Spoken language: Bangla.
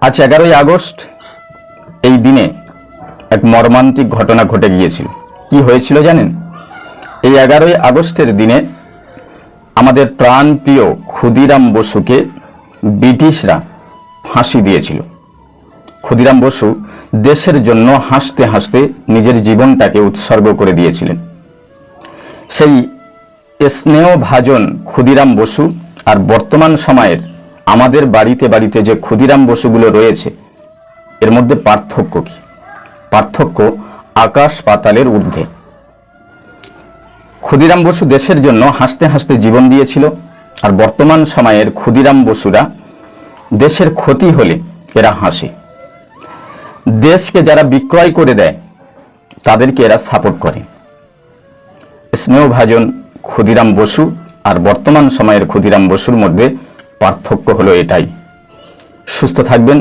আজ এগারোই আগস্ট এই দিনে এক মর্মান্তিক ঘটনা ঘটে গিয়েছিল। কি হয়েছিল জানেন? এই এগারোই আগস্টের দিনে আমাদের প্রাণপ্রিয় ক্ষুদিরাম বসুকে ব্রিটিশরা ফাঁসি দিয়েছিল। ক্ষুদিরাম বসু দেশের জন্য হাসতে হাসতে নিজের জীবনটাকে উৎসর্গ করে দিয়েছিলেন। সেই স্নেহভাজন ক্ষুদিরাম বসু আর বর্তমান সময়ের আমাদের বাড়িতে বাড়িতে যে ক্ষুদিরাম বসুগুলো রয়েছে, এর মধ্যে পার্থক্য কি? পার্থক্য আকাশ পাতালের ঊর্ধ্বে। ক্ষুদিরাম বসু দেশের জন্য হাসতে হাসতে জীবন দিয়েছিল, আর বর্তমান সময়ের ক্ষুদিরাম বসুরা দেশের ক্ষতি হলে এরা হাসে। দেশকে যারা বিক্রয় করে দেয়, তাদেরকে এরা সাপোর্ট করে। স্নেহভাজন ক্ষুদিরাম বসু আর বর্তমান সময়ের ক্ষুদিরাম বসুর মধ্যে পার্থক্য হলো এটাই। সুস্থ থাকবেন